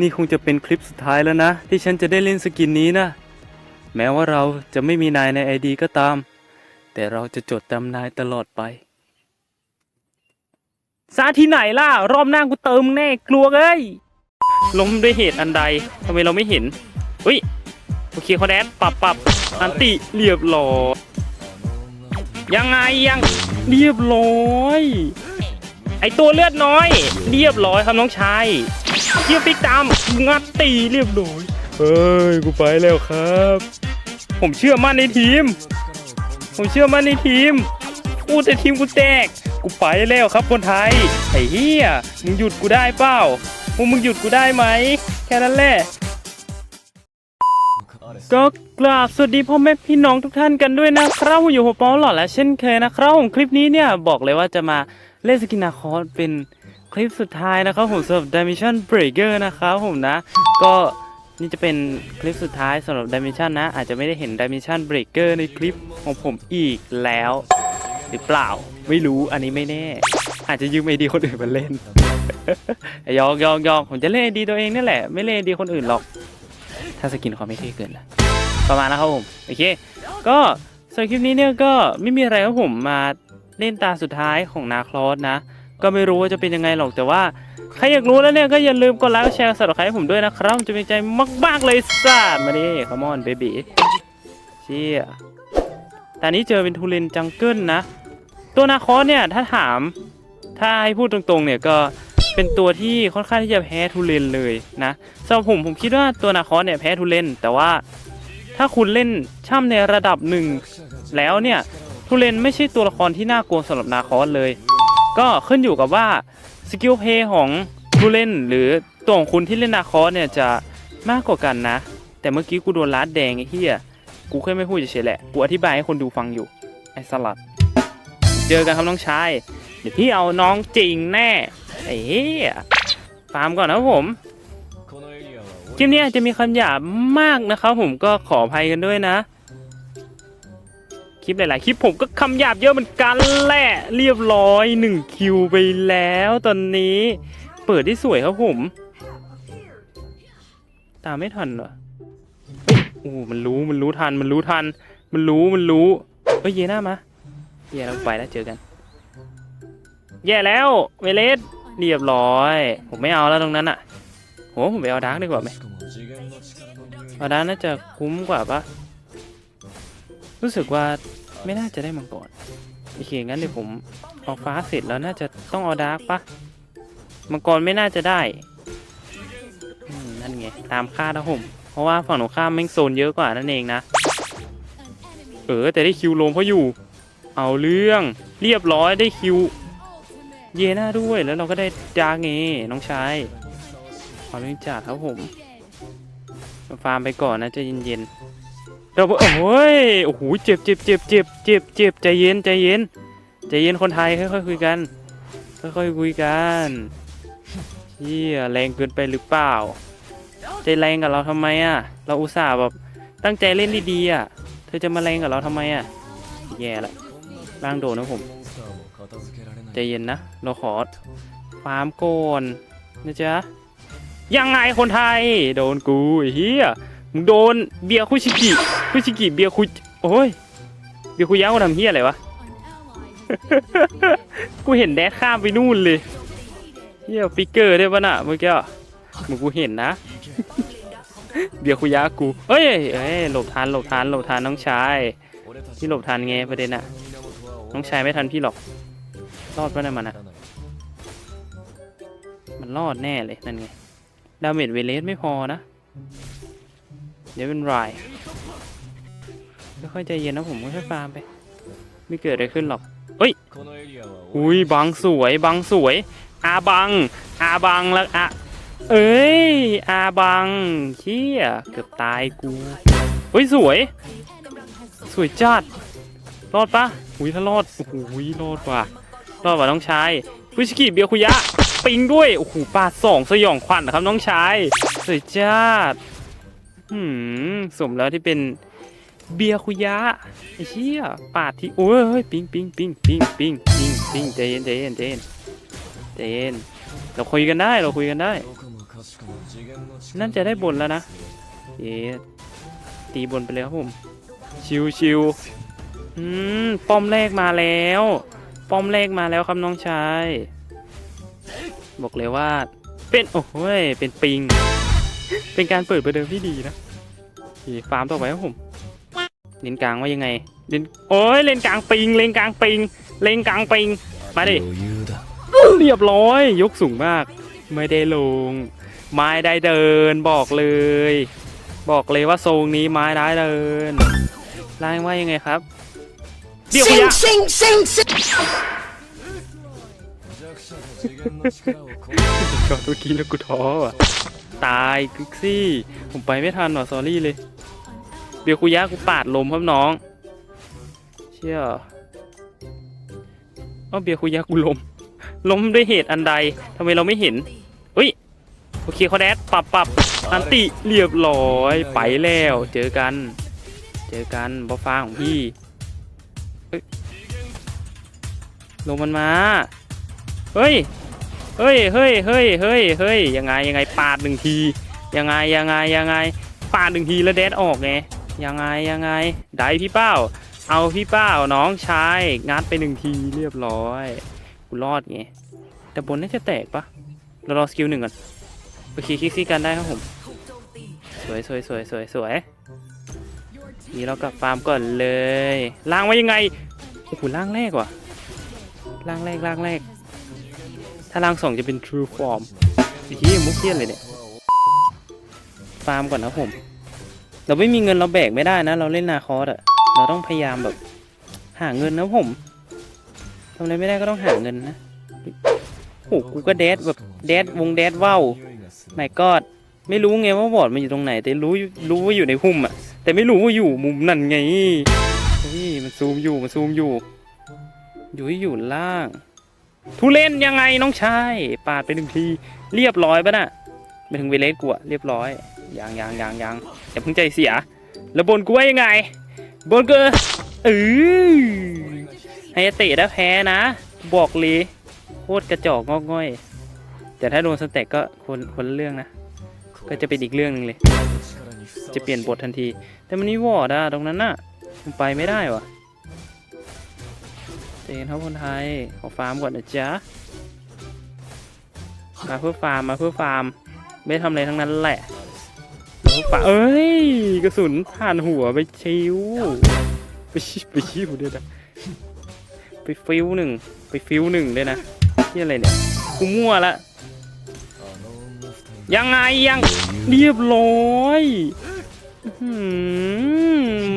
นี่คงจะเป็นคลิปสุดท้ายแล้วนะ ที่ฉันจะได้เล่นสกินนี้นะ แม้ว่าเราจะไม่มีนายในไอดีก็ตาม แต่เราจะจดจำนายตลอดไปซาที่ไหนล่ะ รอบหน้ากูเติมแน่กลัวเอ้ยล้มด้วยเหตุอันใดทำไมเราไม่เห็นอุ้ยโอเคเขาแดนปรับปรับอันติเรียบร้อยยังไงยังเรียบร้อย ไอตัวเลือดน้อย เรียบร้อยครับน้องชาย เกียร์ปิกตาม งัดตีเรียบร้อยเฮ้ย กูไปแล้วครับ ผมเชื่อมั่นในทีม ผมเชื่อมั่นในทีม กูแต่ทีมกูแตก กูไปแล้วครับคนไทย ไอ้เหี้ย มึงหยุดกูได้เปล่าพวกมึงหยุดกูได้ไหม แค่นั้นแหละ ก็กราบสวัสดีพ่อแม่พี่น้องทุกท่านกันด้วยนะครับอยู่หัวป้อหล่อและเช่นเคยนะครับผมคลิปนี้เนี่ยบอกเลยว่าจะมาเล่นสกินนาคอสเป็น คลิปสุดท้ายนะครับผมสำหรับ Dimension Breaker นะครับผมนะ ก็นี่จะเป็นคลิปสุดท้ายสำหรับ Dimension นะ อาจจะไม่ได้เห็น Dimension Breaker ในคลิปของผมอีกแล้ว หรือเปล่าไม่รู้อันนี้ไม่แน่ อาจจะยืมไอดีคนอื่นมาเล่นยอกยอกยอผมจะเล่นไอดีตัวเองนี่แหละ ไม่เล่นไอดีคนอื่นหรอก ถ้าสกินเขาไม่เท่เกินนะประมาณนะครับผมโอเค ก็สำหรับคลิปนี้เนี่ยก็ไม่มีอะไรครับผมมาเล่นตาสุดท้ายของนาคลอสนะ ก็ไม่รู้ว่าจะเป็นยังไงหรอกแต่ว่าใครอยากรู้แล้วเนี่ยก็อย่าลืมกดไลค์กดแชร์สับสไครต์ให้ผมด้วยนะครับจะเป็นใจมากๆเลยสัตว์มาดิคอมอนเบบี้เชี่ยแต่นี้เจอเป็นทูเรนจังเกิลนะ ตัวนาคอสเนี่ยถ้าถามถ้าให้พูดตรงๆเนี่ยก็เป็นตัวที่ค่อนข้างที่จะแพ้ทูเรนเลยนะสำหรับผมผมคิดว่าตัวนาคอสเนี่ยแพ้ทูเรนแต่ว่าถ้าคุณเล่นช่ำในระดับหนึ่งแล้วเนี่ยทูเรนไม่ใช่ตัวละครที่น่ากลัวสำหรับนาคอสเลย ก็ขึ้นอยู่กับว่าสกิลเพย์ของผู้เล่นหรือตัวของคุณที่เล่นนาคอสเนี่ยจะมากกว่ากันนะ แต่เมื่อกี้กูโดนลัดแดงไอ้เหี้ยกูแค่ไม่พูดเฉยๆแหละ กูอธิบายให้คนดูฟังอยู่ ไอ้สลัด เจอกันครับน้องชาย เดี๋ยวพี่เอาน้องจริงแน่ ไอ้เหี้ยฟาร์มก่อนนะครับผมคลิปนี้อาจจะมีคำหยาบมากนะครับผมก็ขออภัยกันด้วยนะ คลิปหลาย ๆ คลิปผมก็คำหยาบเยอะเหมือนกันแหละเรียบร้อย1คิวไปแล้วตอนนี้ เปิดได้สวยครับผม ตามไม่ทันเหรอโอ้มันรู้มันรู้ทันมันรู้ทัน มันรู้มันรู้เฮ้ยเยน่ามาแย่แล้วไปแล้วเจอกัน แย่แล้วเวเลสเรียบร้อย ผมไม่เอาแล้วตรงนั้นอะโหผมไปเอาดาร์กดีกว่าไหมเอาดาร์กน่าจะคุ้มกว่าปะ รู้สึกว่าไม่น่าจะได้มังกรโอเคงั้นเดี๋ยวผมเอาฟ้าเสร็จแล้วน่าจะต้องเอาดาร์กปะมังกรไม่น่าจะได้นั่นไงตามคาดนะผมเพราะว่าฝั่งตรงข้ามแม่งโซนเยอะกว่านั่นเองนะ เออแต่ได้คิวโลมเขาอยู่ เอาเรื่องเรียบร้อยได้คิว เยน่าด้วยแล้วเราก็ได้ดาร์กเงน้องชายขอเรื่องจัดครับผมฟาร์มไปก่อนนะจะเย็นๆ เราโอ้ยโอ้โหเจ็บเจ็บเจ็บเจ็บเจ็บเจ็บใจเย็นใจเย็นใจเย็นคนไทยค่อยๆคุยกันค่อยๆคุยกันเฮียแรงเกินไปหรือเปล่า ใจแรงกับเราทำไมอะ เราอุตส่าห์แบบตั้งใจเล่นดีๆอะ เธอจะมาแรงกับเราทำไมอะแย่ละร่างโดนนะผมใจเย็นนะเราขอฟาร์มโกนนะจ๊ะยังไงคนไทย โดนกูเฮีย มึงโดนเบียร์คุชิกิคุชิกิเบียร์คุโอ้ยเบียร์คุยะกูทำเฮียอะไรวะ กูเห็นแดดข้ามไปนู่นเลยเฮียฟิกเกอร์ได้ปะน่ะเมื่อกี้มึงกูเห็นนะ เบียร์คุยะกูเอ้ยเอ้ยหลบทันหลบทันหลบทันน้องชายพี่หลบทันไงประเด็นอะน้องชายไม่ทันพี่หรอกรอดปะเนี่ยมันอะมันรอดแน่เลยนั่นไงดาเมจเวเลสไม่พอนะ เดี๋ยวเป็นไรค่อยใจเย็นนะผมค่อยฟาร์มไป ไม่เกิดอะไรขึ้นหรอกเฮ้ยอุ้ยบังสวยบังสวย อาบัง อาบังแล้วอะเอ้ย อาบังเชี่ยเกือบตายกูเฮ้ยสวย สวยจัดรอดปะอุ้ยถ้ารอดโอ้โหรอดว่ะรอดว่ะน้องชายฟุชิกิเบียคุยะปิงด้วยโอ้โหปาดสองสยองขวัญนะครับน้องชายสวยจัด หืมสมแล้วที่เป็นเบียคุยะไอ้เชี่ยปาดที่โอ้ยปิงปิงปิงปิงปิงปิงปิงใจเย็นใจเย็นใจเย็นใจเย็นเราคุยกันได้เราคุยกันได้ นั่นจะได้บนแล้วนะเอ๊ะตีบนไปเลยครับผม ชิวชิวอืมป้อมแรกมาแล้ว ป้อมแรกมาแล้วครับน้องชาย บอกเลยว่า เป็น โอ้โหยเป็นปิง เป็นการเปิดประเดิมที่ดีนะดีฟาร์มต่อไปครับผม เลนกลางว่ายังไง เลนโอ้ยเลนกลางปิง เลนกลางปิง เลนกลางปิง มาดิ เรียบร้อย ยกสูงมาก ไม่ได้ลง ไม้ได้เดิน บอกเลย บอกเลยว่าทรงนี้ไม้ได้เดินล่างว่ายังไงครับ เดี๋ยวอย่าซิงซิงซิงก็ตุกี้แล้วกูท้ออะ ตายกิกซี่ ผมไปไม่ทันหรอสอรี่เลย เบียคุยะกูปาดลมครับน้อง เชี่ยอ้าเบียคุยะกูลม ล้มด้วยเหตุอันใดทำไมเราไม่เห็นอุ้ย โอเคเขาแดดปรับปรับอันติเรียบร้อยไปแล้ว เจอกัน เจอกันบอฟ้าของพี่ลงมันมา เฮ้ย เฮ้ยเฮ้ยเฮ้ยเฮ้ยเฮ้ยยังไงยังไงปาดหนึ่งที ยังไงยังไงยังไงปาดหนึ่งทีแล้วแดดออกไงยังไงยังไงได้พี่เป้า เอาพี่เป้าน้องชายงัดไปหนึ่งทีเรียบร้อยกูรอดไงแต่บนน่าจะแตกปะเรารอสกิลหนึ่งก่อนโอเคคลิกซี่กันได้ครับผม สวยสวยสวยสวยสวยนี่เรากลับฟาร์มก่อนเลยล่างว่ายังไงโอ้โหล่างแรกว่ะล่างแรกล่างแรก ถ้ารางสองจะเป็น True Form อีกทีมุกเทียนเลยเนี่ย ฟาร์มก่อนนะผม เราไม่มีเงินเราแบกไม่ได้นะ เราเล่นนาคอสอะเราต้องพยายามแบบ หาเงินนะผมทำอะไรไม่ได้ก็ต้องหาเงินนะโอ้หกูก็แดดแบบแดดวงแดดว่าวไม่กอดไม่รู้ไงว่าบอดมันอยู่ตรงไหน แต่รู้รู้ว่าอยู่ในหุ่มอะแต่ไม่รู้ว่าอยู่มุมนั่นไงนี่มันซูมอยู่มันซูมอยู่ อยู่ที่อยู่ล่าง ทุเล่นยังไงน้องชาย ปาดไปหนึ่งที เรียบร้อยปะน่ะไปถึงเวเลสกูอะเรียบร้อยยางยางยางยางอย่าเพิ่งใจเสีย แล้วบนกูว่ายังไง บนกูเออห้เตะแล้วแพ้นะ บอกเลยโคตรกระจอกงอกง่อย แต่ถ้าโดนสเต็กก็คนคนเรื่องนะ ก็จะเป็นอีกเรื่องหนึ่งเลย จะเปลี่ยนบททันที แต่มันนี่วอร์ดอะตรงนั้นน่ะไปไม่ได้วะ นครับคนไทย ขอฟาร์มก่อนนะจ๊ะ มาเพื่อฟาร์มมาเพื่อฟาร์ม ไม่ทำอะไรทั้งนั้นแหละปะเอ้ย กระสุนผ่านหัวไปชิว ไปชิวไปชิวด้วยนะไปฟิวหนึ่งไปฟิวหนึ่งด้วยนะนี่อะไรเนี่ยกูมั่วละยังไงยังเรียบร้อย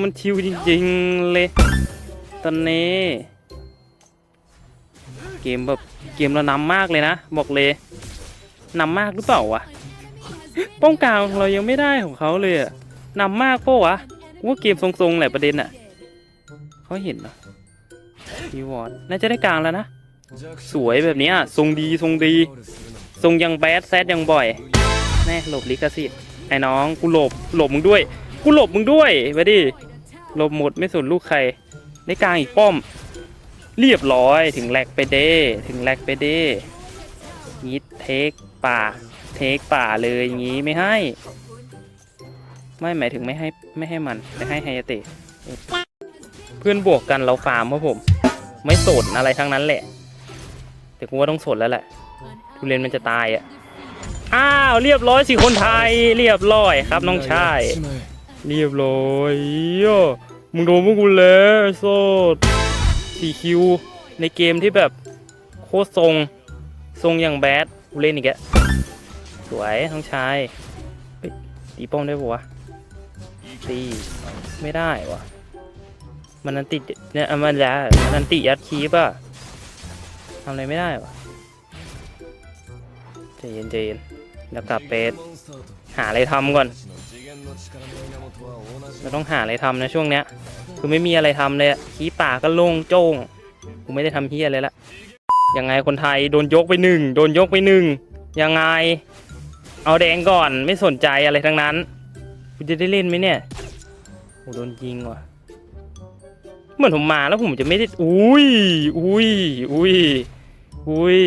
มันชิวจริงๆเลยตอนนี้ เกมแบบเกมเรานำมากเลยนะ บอกเลยนำมากหรือเปล่าวะป้องกลางเรายังไม่ได้ของเขาเลยอะนำมากก็วะว่าเกมทรงๆแหละประเด็นอะเขาเห็นเนาะทีวอร์น่าจะได้กลางแล้วนะ สวยแบบนี้อะทรงดีทรงดี ทรงยังแบดแซดยังบ่อยแน่หลบลิขสิทธิ์ไอ้น้องกูหลบหลบมึงด้วย กูหลบมึงด้วยไปดิหลบหมดไม่สนลูกใครได้กลางอีกป้อม เรียบร้อยถึงแลกไปเด้ถึงแลกไปเด้นิดเทคป่า เทคป่าเลยอย่างนี้ไม่ให้ ไม่หมายถึงไม่ให้ไม่ให้มันไม่ให้ไฮเตะเพื่อนบวกกันเราฟาร์มครับผม ไม่สดอะไรทั้งนั้นแหละ แต่กูว่าต้องสดแล้วแหละทุเรียนมันจะตายอะอ้าวเรียบร้อยสิคนไทยเรียบร้อยครับน้องชายเรียบร้อยโยมึงโดนพวกกูแล้วไโซด ซีคิวในเกมที่แบบโคตรทรงทรงอย่างแบดเล่นอีกแกสวยท้องชายตีป้อมได้ปะวะตีไม่ได้วะมันนันติเนี่ยมันแล้วมันนันติยัดคีป่ะทำอะไรไม่ได้วะใจเย็นใจเย็นแล้วกลับไปหาอะไรทำก่อน เราต้องหาอะไรทำนะช่วงเนี้ย คือไม่มีอะไรทำเลยขี้ป่าก็โล่งโจ้งกูไม่ได้ทำเฮียเลยละยังไงคนไทยโดนยกไปหนึ่งโดนยกไปหนึ่งยังไง เอาแดงก่อนไม่สนใจอะไรทั้งนั้นกูจะได้เล่นไหมเนี่ยโอ้โดนยิงว่ะเหมือนผมมาแล้วผมจะไม่ได้อุ้ยอุ้ยอุ้ยอุ้ย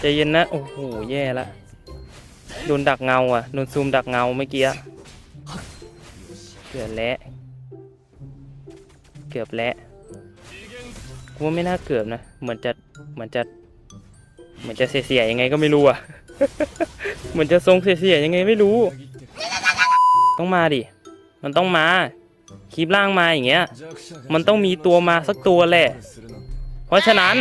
ใจเย็นนะโอ้โหแย่ละโดนดักเงาอะโดนซูมดักเงาเมื่อกี้ กือบและ เกือบและกูว่าไม่น่าเกือบนะ เหมือนจะ เหมือนจะ เหมือนจะเสียๆยังไงก็ไม่รู้อะ เหมือนจะทรงเสียๆยังไงไม่รู้ ต้องมาดิ มันต้องมา คลิปล่างมาอย่างเงี้ย มันต้องมีตัวมาสักตัวแหละ เพราะฉะนั้น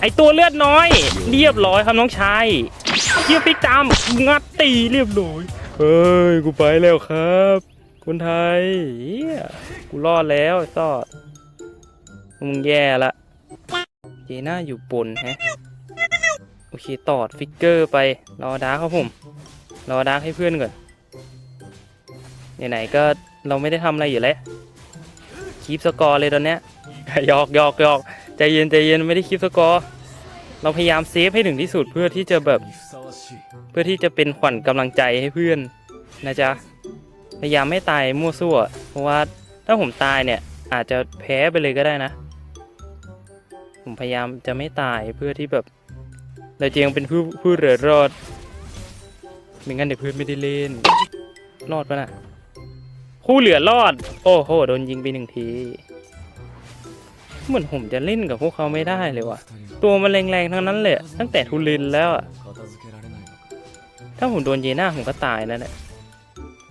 ไอตัวเลือดน้อย เรียบร้อยครับน้องชายเทียบพิกตามงัดตีเรียบร้อย เฮ้ย กูไปแล้วครับ คุณไทยเยกูรอดแล้วไอซอดมึงแย่ละเจน่าอยู่ปนฮะโอเคตอดฟิกเกอร์ไป รอดาร์ครับผม รอดาร์ให้เพื่อนก่อนไหนๆก็เราไม่ได้ทำอะไรอยู่แล้วคีบสกอร์เลยตอนเนี้ยยอกยอกยอกใจเย็นใจเย็นไม่ได้คีบสกอร์ เราพยายามเซฟให้ถึงที่สุดเพื่อที่จะแบบ เพื่อที่จะเป็นขวัญกำลังใจให้เพื่อนนะจ๊ะ พยายามไม่ตายมั่วซั่ว เพราะว่าถ้าผมตายเนี่ยอาจจะแพ้ไปเลยก็ได้นะ ผมพยายามจะไม่ตายเพื่อที่แบบเราเจียงเป็นผู้ผู้เหลือรอดไม่งั้นเด็กยพื้นไม่ได้เล่น รอดปะนะ่ะผู้เหลือรอด โอ้โหโดนยิงไปหนึ่งที เหมือนผมจะเล่นกับพวกเขาไม่ได้เลยว่ะ ตัวมันแรงๆทั้งนั้นเลยตั้งแต่ทุลินแล้วอะถ้าผมโดนเยน่าผมก็ตายแล้วเนี่ย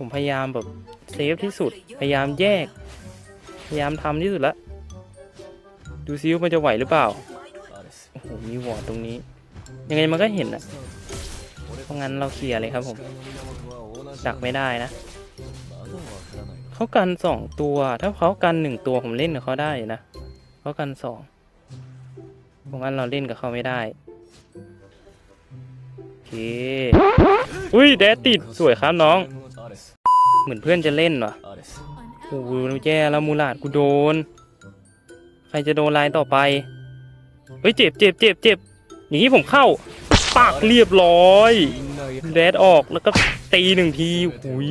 มพยายามแบบเซฟที่สุด พยายามแยก พยายามทำที่สุดละดูซิว่ามันจะไหวหรือเปล่า โอ้โห มีวอร์ดตรงนี้ ยังไงมันก็เห็นนะเพราะงั้นเราเคลียร์เลยครับผม ดักไม่ได้นะ เขากันสองตัว ถ้าเขากันหนึ่งตัวผมเล่นกับเขาได้นะเขากันสองเพราะงั้นเราเล่นกับเขาไม่ได้โอุ้ยแดดติด สวยครับน้อง เหมือนเพื่อนจะเล่นวะโอ้โหแย่แล้วมูลาดกูโดน ใครจะโดนไลน์ต่อไป เฮ้ยเจ็บเจ็บเจ็บเจ็บหนีผมเข้าปากเรียบร้อยแดดออกแล้วก็ตีหนึ่งทีอุ้ย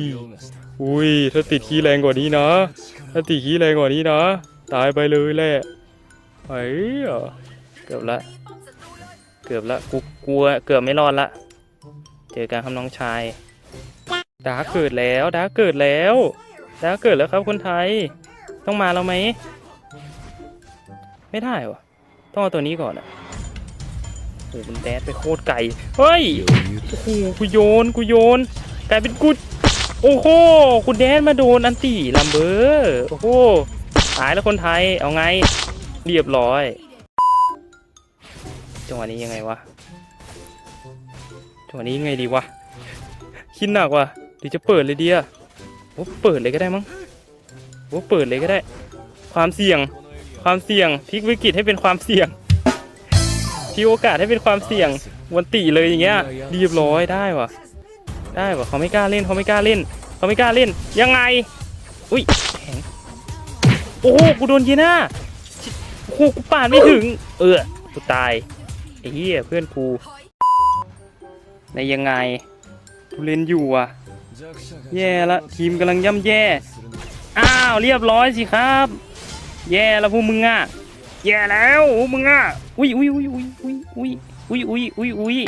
อุ้ยถ้าติดขี้แรงกว่านี้นะ ถ้าติดขี้แรงกว่านี้นะ ตายไปเลยแหละเอ้ยเกือบละ เกือบละกูกลัวเกือบไม่รอดละ เจอกันครับน้องชาย ดาเกิดแล้วดาเกิดแล้วดาเกิดแล้วครับคนไทย ต้องมาแล้วไหม ไม่ได้วะต้องเอาตัวนี้ก่อนอะโอ้มันแดดไปโคตรไกลเฮ้ยโอ้โหกูโยนกูโยน กลายเป็นกูโอ้โหกูแดนมาโดนอันตีลัมเบอร์โอ้โหตายแล้วคนไทยเอาไงเรียบร้อย จังหวะนี้ยังไงวะจังหวะนี้ยังไงดีวะคิดหนักว่ะ หรือจะเปิดเลยเดียว่าเปิดเลยก็ได้มั้งว่าเปิดเลยก็ได้ ความเสี่ยง ความเสี่ยงพลิกวิกฤตให้เป็นความเสี่ยงพลิกโอกาสให้เป็นความเสี่ยงวันตีเลยอย่างเงี้ยเรีบร้อยได้วะได้วะเขาไม่กล้าเล่นเขาไม่กล้าเล่นเขาไม่กล้าเล่น ยังไง อุ้ยแข็งโอ้กูโดนยีน่าโอ้กูปาดไม่ถึง เออกูตายไอ้เหี้ยเพื่อนกูในยังไงกูเล่นอยู่อะ แย่ละทีมกำลังย่ำแย่ อ้าวเรียบร้อยสิครับ แย่แล้วพวกมึงอะ แย่แล้วมึงอะ อุ้ยอุ้ยอุ้ยอุ้ยอุ้ยอุ้ยอุ้ยอุ้ยอุ้ย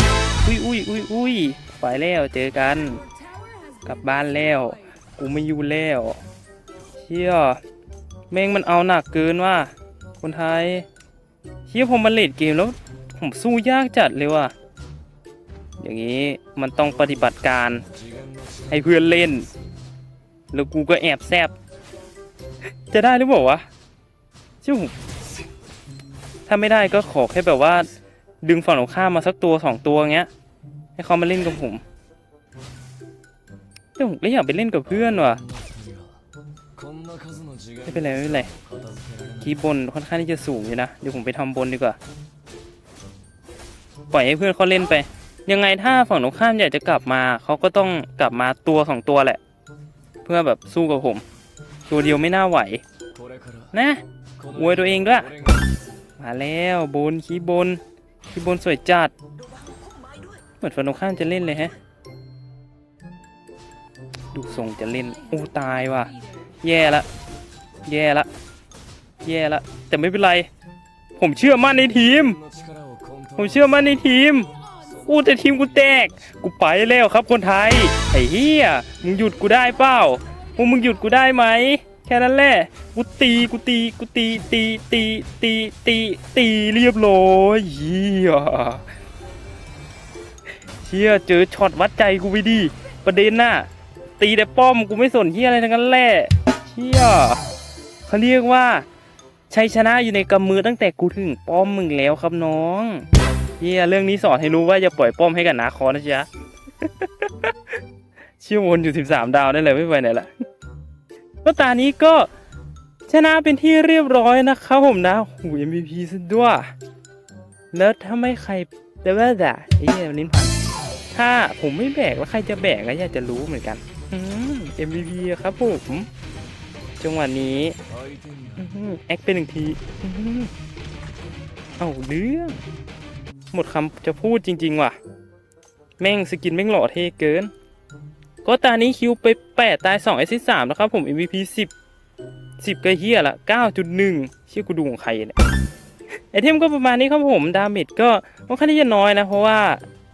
อุ้ยอุ้ยอุ้ยอุ้ยอุ้ยไปแล้วเจอกัน กลับบ้านแล้ว กูไม่อยู่แล้วเชี่ยแม่งมันเอาหนักเกินว่ะคนไทยเชี่ยผมมาเลดเกมแล้ว ผมสู้ยากจัดเลยว่ะ อย่างนี้มันต้องปฏิบัติการ ให้เพื่อนเล่น แล้วกูก็แอบแซบจะได้หรือเปล่าวะชิวถ้าไม่ได้ก็ขอแค่แบบว่า ดึงฝั่งของข้ามาสักตัวสองตัวเงี้ย ให้เขามาเล่นกับผมชิวแล้วอยากไปเล่นกับเพื่อนว่ะไม่เป็นไรไม่เป็นไรคีบนค่อนข้างที่จะสูงอยู่นะ เดี๋ยวผมไปทำบนดีกว่า ปล่อยให้เพื่อนเขาเล่นไป ยังไงถ้าฝั่งตรงข้ามอยากจะกลับมาเขาก็ต้องกลับมาตัวสองตัวแหละ เพื่อแบบสู้กับผม ตัวเดียวไม่น่าไหว นะอวยตัวเองด้วย มาแล้วบนขี้บนขี้บนสวยจัด เหมือนฝั่งตรงข้ามจะเล่นเลยฮะ ดูทรงจะเล่นอู้ตายว่ะ แย่ละ แย่ละ แย่ละ แต่ไม่เป็นไร ผมเชื่อมั่นในทีม ผมเชื่อมั่นในทีม อู้แต่ทีมกูแตก กูไปแล้วครับคนไทย ไอ้เฮียมึงหยุดกูได้เปล่าพวกมึงหยุดกูได้ไหม แค่นั้นแหละ กูตีกูตีกูตีตีตีตีตีตีเรียบร้อยเฮียเฮียเจอช็อตวัดใจกูไปดิประเด็นน่ะ ตีแต่ป้อมกูไม่สนเฮียอะไรทั้งนั้นแหละเฮียเขาเรียกว่าชัยชนะอยู่ในกำมือตั้งแต่กูถึงป้อมมึงแล้วครับน้อง เฮียเรื่องนี้สอนให้รู้ว่าอย่าปล่อยป้อมให้กับนาคอนะจ๊ะชื่อวนอยู่ 13 ดาวได้เลยไม่ไปไหนละก็ตานี้ก็ชนะเป็นที่เรียบร้อยนะครับผมนะหู MVP ซะด้วย แล้วถ้าไม่ใครแต่ว่าแต่เฮียลิ้นพันถ้าผมไม่แบกแล้วใครจะแบกนะอยากจะรู้เหมือนกันอืม MVP ครับผมจังหวะนี้แอคเป็นหนึ่งทีเอ้าเรื่อง หมดคำจะพูดจริง ๆ ว่ะ แม่งสกินแม่งหล่อเท่เกิน ก็ตานี้คิวไป 8 ตาย2ไอซิส3นะครับผม MVP 10 10ก็เฮียละ 9.1 เชื่อกูดูของใครเนี่ยไอเทมก็ประมาณนี้ครับผม ดาเมจก็ค่อนข้างที่จะน้อยนะ เพราะว่า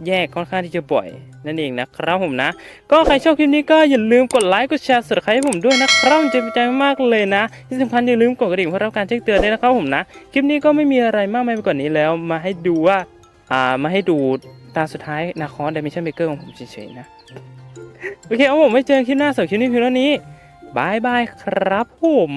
แยกค่อนข้างที่จะบ่อยนั่นเองนะครับผมนะ ก็ใครชอบคลิปนี้ก็อย่าลืมกดไลค์กดแชร์สดใครให้ผมด้วยนะครับมันจะเป็นใจมากเลยนะ ที่สำคัญอย่าลืมกดกระดิ่งเพื่อรับการแจ้งเตือนด้วยนะครับผมนะ คลิปนี้ก็ไม่มีอะไรมากมายไปกว่านี้แล้ว มาให้ดูว่า มาให้ดูตาสุดท้ายนาคอนเดมิชันเบเกอร์ของผมเฉยๆนะ โอเคเอาผมไม่เจอคลิปหน้าสำหรับคลิปนี้เพียงเท่านี้บายบายครับผม